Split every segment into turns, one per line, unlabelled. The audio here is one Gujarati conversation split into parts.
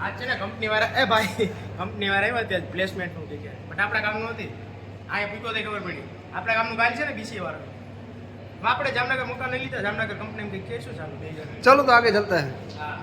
આ છે ને કંપની વાળા એ ભાઈ કંપની વાળા આવ્યા ત્યાં પ્લેસમેન્ટ પ્લેસમેન્ટનું જગ્યાએ. બટ આપણા કામનું નથી. આ એ પૂછો ખબર પડી. આપણા કામનું કાલ છે ને બીસી વાળા. આપણે જામનગર મકાન લઈ લીધા. જામનગર કંપની કે શું ચાલુ
ચાલો તો આગળ ચલતા
હા.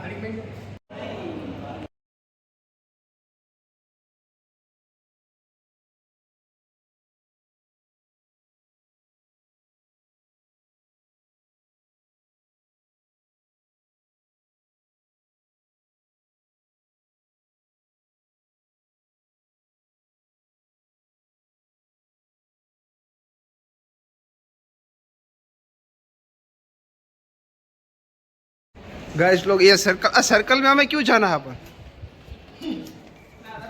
गैस लोग ये सर्कल सर्कल में हमें क्यों जाना है पर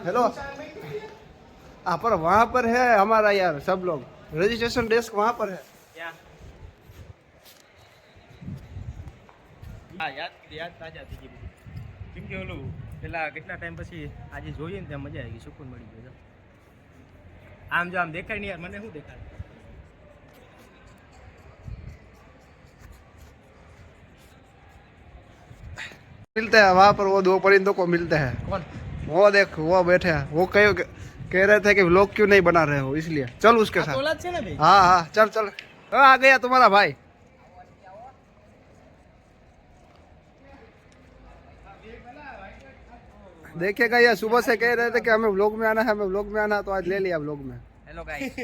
हेलो हाँ पर वहाँ पर है हमारा यार सब लोग रजिस्ट्रेशन डेस्क वहाँ पर है
ક્યાં? હા યાદ કીધી, યાદ તાજા થઈ ગઈ બધી. કેમ કે ઓલું પેલા કેટલા ટાઈમ પછી આજે જોઈએ ને ત્યાં મજા આવી ગઈ સુકૂન મળી ગયો આમ જો આમ દેખાય નહીં યાર મને શું દેખાય
मिलते हैं वहाँ पर वो दो परिंदों को मिलते हैं
કોણ
वो देख वो बैठे हैं वो कह कह रहे थे कि लोग क्यों नहीं बना रहे हो इसलिए चल उसके
આ તો
साथ
ઓલા જ છે ને ભાઈ
हाँ हाँ चल चल हाँ, आ गया तुम्हारा भाई देखिएगा ये सुबह से कह रहे थे कि हमें व्लॉग में आना है हमें व्लॉग में आना है तो आज ले लिया व्लॉग में
હેલો ગાઈસ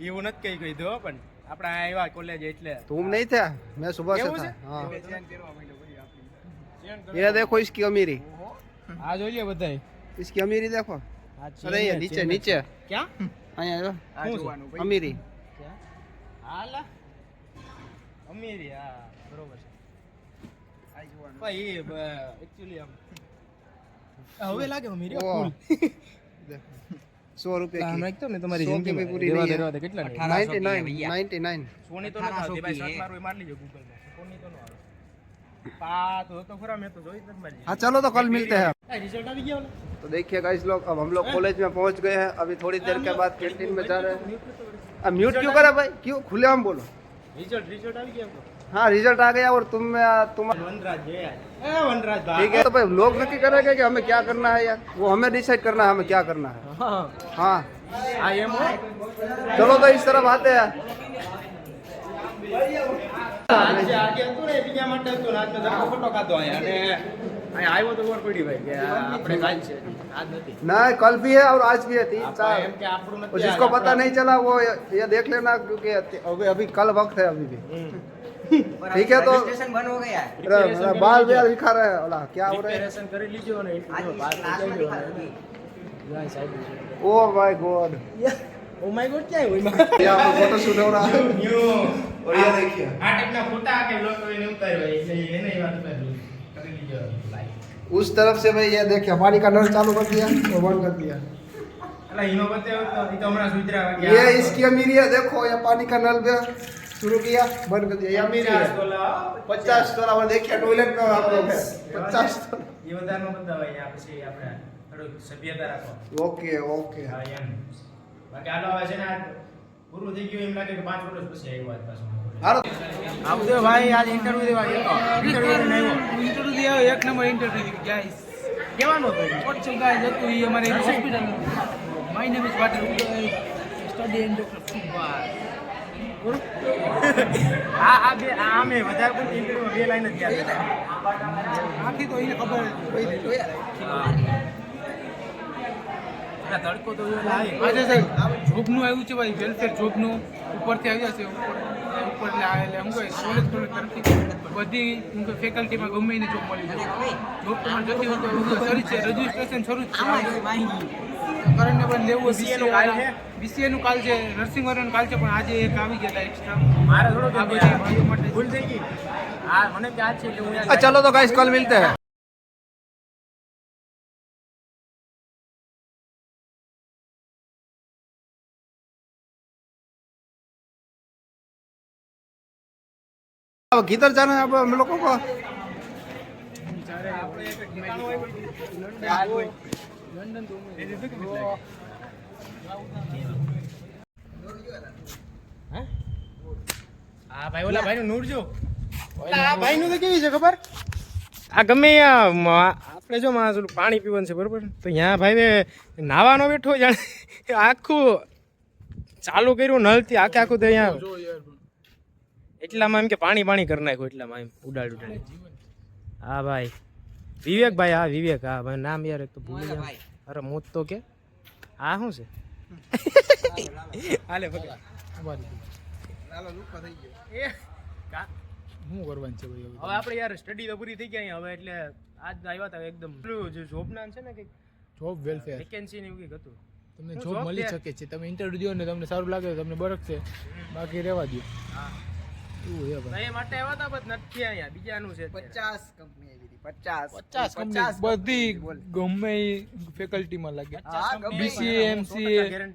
એવું નથી કઈ કહી દો પણ આપણે આ આવ્યા કોલેજ એટલે
तुम नहीं थे मैं सुबह से
એવું
था
છે
हाँ
હવે ચેન કરવા માંડ્યો ભાઈ આપણી.
ये देखो इसकी अमीरी
આ જોઈ લે બધાય
इसकी अमीरी देखो
આ ચેન
अरे ये
છે,
नीचे
ચેન
नीचे
છે. ક્યાં
અહીંયા જો
આ જોવાનું ભાઈ.
અમીરી
ક્યાં? હાલા અમીરી હા બરોબર છે ભાઈ એ એકચ્યુઅલી આમ આ હવે લાગે અમીરી
ઓહ.
ફૂલ
સો રૂપિયા
આમ
की
રાખતો ને તમારી
સો की
જિંદગી
भी पूरी
પૂરી
नहीं है।
દે કેટલા ની?
नाइन्टी नाइन नाइन्टी नाइन
સોની તો નથી આવતી ભાઈ સર્ચ મારવું એ મારી લેજો ગૂગલમાં સોની તો ન આવે
हाँ चलो तो कल मिलते हैं। तो देखिए इस लोग अब हम लोग कॉलेज में पहुँच गए हैं। अभी थोड़ी देर के बाद कैंटीन में जा रहे हैं। अब म्यूट क्यों करा भाई? क्यों? खुले हम बोलो।
रिज़ल्ट रिज़ल्ट आ गया
हाँ रिज़ल्ट आ गया और तुम तुम ठीक है तो भाई लोग नक्की करेगा कि हमें क्या करना है यार वो हमें डिसाइड करना है हमें क्या करना है। हाँ।,
हाँ।
चलो तो इस तरफ़ आते हैं। ना कल भी है और आज भी है तीन चार जिसको पता नहीं चला वो ये देख लेना क्योंकि अभी कल वक्त है अभी भी ठीक है तो
बंद हो गया है
बाल बाल दिखा रहे हैं ओला क्या हो रहा है oh my God
oh my God क्या है वो
यहाँ पे फ़ोटो शूट हो रहा है और ये देखिए
આ ટાઈપના ફોટા કે બ્લોગ એને ઉતાર્યો હોય એટલે એને એ વાત ઉતારી કરી લીજો like.
उस तरफ से भाई ये देखिए पानी का नल चालू कर दिया और बंद कर दिया
અલા, ઈનો બતાવ્યો તો ઈ તો હમણાં સુધરા વાગ્યા.
ये इसकी अमीरी है देखो ये पानी का नल पे शुरू किया बंद कर दिया ये अमीरी है पचास डॉलर और देखिए टॉयलेट में आप लोग है पचास
એ બધાનો બતાવાય અહીંયા પછી આપણે થોડુંક સભ્યતા રાખો
ओके ओके
હા, એમ. બાકી આલો હવે છે ને આ પૂરું થઈ ગયું એમ લાગે કે પાંચ વર્ષ પછી આવ્યો આજ પાછો આવજો ભાઈ આજ ઇન્ટરવ્યુ દેવા ગયો ઇન્ટરવ્યુ લઈને આવ્યો.
ઇન્ટરવ્યુ દિયા એક નંબર ઇન્ટરવ્યુ ગાઈસ
કેવાનો હતો એ?
વોટ છે ગાઈસ હતું ઈ અમારી hospital my name is water study in doctor football
આ આ બે આ આમે વધારે પણ ઇન્ટરવ્યુ બે લાઈન જ યાદ
આખી તો એને ખબર હોય
એટલે તડકો તો લાગે.
આજે સાહેબ જોબનું આવ્યું છે ભાઈ વેલફેર જોબનું. ઉપરથી આવ્યા છે ઉપર એટલે આવે એટલે હું કોઈ કોલેજ કોલેજ તરફથી બધી હું કોઈ ફેકલ્ટીમાં ગમે એને જોબ મળી જશે જોબ તમારે જતી હોય તો શરૂ છે રજીસ્ટ્રેશન શરૂ છે. કરંટ પણ લેવું
બીસીએનું કાલ છે?
બીસીએનું કાલ છે નર્સિંગ વાળાનું કાલ છે પણ આજે એક આવી ગયા એક્સ્ટ્રા
મારે થોડું
આ બધી માટે
ભૂલ થઈ ગઈ. હા મને ક્યાં છે કે હું
ચાલો તો ગાઈસ કોલ મિલતે ગીતર ચાલે આપણે અમે લોકો કો.
હા ભાઈ ઓલા ભાઈનું નૂર જો. આ ભાઈનું તો કેવી છે ખબર? આ ગમે આપણે જો માણસ પાણી પીવાનું છે બરોબર? તો અહીંયા ભાઈ નાવાનો બેઠો જાણે આખું ચાલુ કર્યું નળથી આખે આખું તો અહીંયા
જો યાર
એટલામાં એમ કે પાણી પાણી કરી નાખ્યું એટલામાં એમ ઉડાડ ઉડાડ. હા ભાઈ. વિવેક ભાઈ હા વિવેક હા ભાઈ નામ યાર એક તો ભૂલી ગયા. અરે મોત તો કે? આ શું છે? હાલે કા-
શું કરવાનું છે ભાઈ હવે?
હવે આપણે યાર સ્ટડી તો પૂરી થઈ ગઈ હવે એટલે આજ આવ્યા હતા એકદમ. જે જોબ જોબના છે ને કે
જોબ વેલફેર
વેકેન્સી ને એવું કંઈક હતું.
તમને જોબ મળી શકે છે. તમે ઇન્ટરવ્યુ દો ને તમને સારું લાગે તો તમને બરકશે. બાકી રહેવા દો
હા.
બધી ગમે લાગે.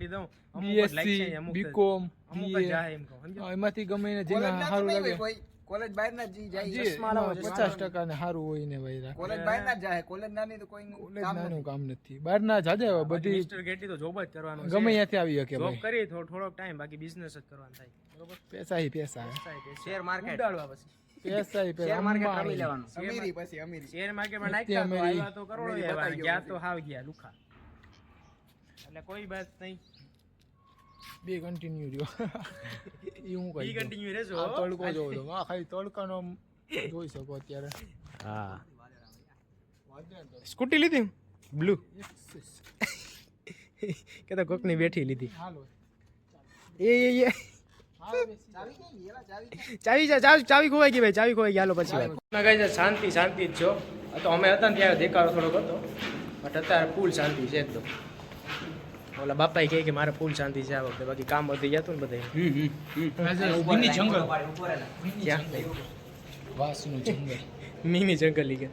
દઉં. અમુક જ like છે
બીએસસી બીકોમ
અમુક જાય એમ
એમાંથી ગમે જેને સારું લાગે.
કોલેજ બહાર ના જી જાય
ચશ્મા
પચાસ ટકા ને સારું હોય ને ભાઈ
કોલેજ બહાર ના જાય કોલેજ ના નહીં તો કોઈ
કોલેજ નાનું કામ નથી. બહાર ના જાજે હવે બધી
મિસ્ટર ગેટી તો જોબ જ કરવાનું
ગમે ત્યાંથી આવી શકે
જોબ કરી થોડો થોડોક ટાઈમ બાકી બિઝનેસ જ કરવાનો થાય. બરોબર?
પૈસા હી પૈસા.
શેર માર્કેટ ઉડાડવા પછી.
પૈસા માર્કેટ પૈસા. અંબાણી.
અમીરી પછી અમીરી.
શેર માર્કેટમાં નાખ્યા તો આવ્યા તો કરોડો ગયા તો હાવ ગયા લુખા. એટલે કોઈ બાત નહીં.
બે કન્ટિન્યુ રહ્યો. એ હું કહી
કન્ટિન્યુ રહેજો.
આ તડકો જોવો તો આ ખાલી તડકાનો જોઈ શકો અત્યારે.
હા. સ્કૂટી લીધી બ્લુ કે તો કોકની બેઠી લીધી.
હાલો.
એ એ એ. ચાવી ચાવી ચાવી ખોવાઈ ગઈ ભાઈ ચાવી ખોવાઈ ગઈ. હાલો પછી ભાઈ શાંતિ શાંતિ જ છો. તો અમે હતા ને ત્યારે દેખાડો થોડોક હતો. બટ અત્યારે ફૂલ શાંતિ છે એકદમ ઓલા બાપાએ કહે કે મારે ફૂલ શાંતિ છે આ વખતે બાકી કામ વધી જતું ને બધે
મિની જંગલ
ક્યાં
વાસનું જંગલ
મિની જંગલ ઈ કે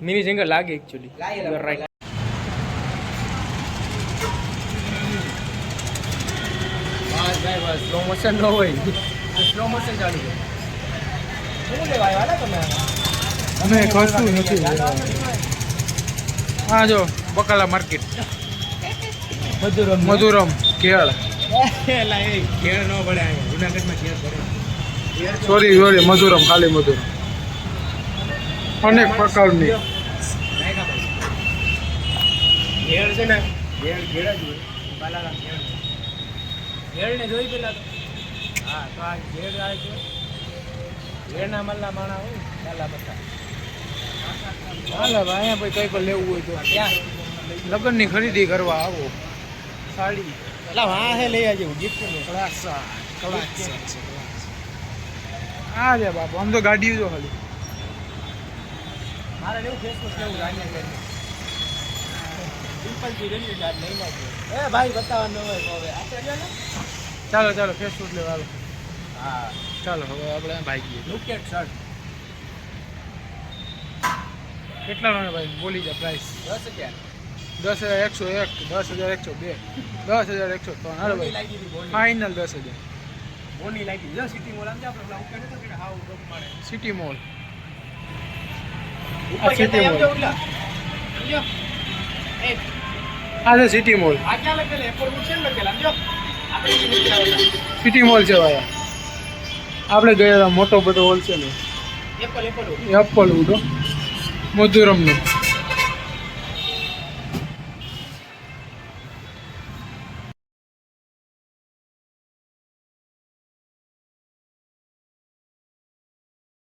મિની જંગલ લાગે એકચ્યુઅલી યુ આર રાઈટ બસ ભાઈ બસ સ્લો મોશન ન હોય સ્લો મોશન ચાલુ છે શું લેવા આવ્યા ને તમે
અમે કશું નથી હા જો બકાલા માર્કેટ
મધુરમ.
મધુરમ કેળ.
ઘેર ન પડે જુનાગઢમાં ઘેર પડે
સોરી સોરી મધુરમ ખાલી મધુરમ. અનેક પ્રકારની.
ઘેર છે ને ઘેર ઘેર જ હોય. બાલારામ ઘેર ઘેરને જોઈ પેલા તો? હા તો આ ઘેર આવે છે. મલ્લા માણા હોય બાલા બધા.
હાલે ભાઈ અહીંયા કઈ પણ લેવું હોય તો.
ક્યાં?
લગ્નની ખરીદી કરવા આવો. સાડી
એટલે હા હે લઈ આવજો ગિફ્ટ
કલાસા કલાસા હા રે બાપુ આમ તો ગાડીઓ જો ખાલી.
મારે એવું ફેસ વોશ લેવું રાન્યા ઘેર સિમ્પલથી રેલી જાત લઈ નાખજો એ ભાઈ બતાવવાનું હોય હવે. આપણે
ચાલો ચાલો ફેસ ફૂડ લેવા હાલો
હા.
ચાલો હવે આપણે ભાઈ
લુક એટ શર્ટ
કેટલા નો ભાઈ? બોલી જા પ્રાઇસ
દસ હજાર.
દસ હજાર એકસો એક દસ હજાર એકસો બે દસ હજાર એકસો ત્રણ. હાલો ભાઈ. ફાઇનલ દસ હજાર.
સિટી મોલ મારે.
સિટી મોલ આ છે સિટી મોલ
આ છે
સિટી મોલ છે ભાઈ. આપણે ગયા મોટો બધો હોલસેલ
એપલ એપલ
એપલ ઉડો મધુરમનો.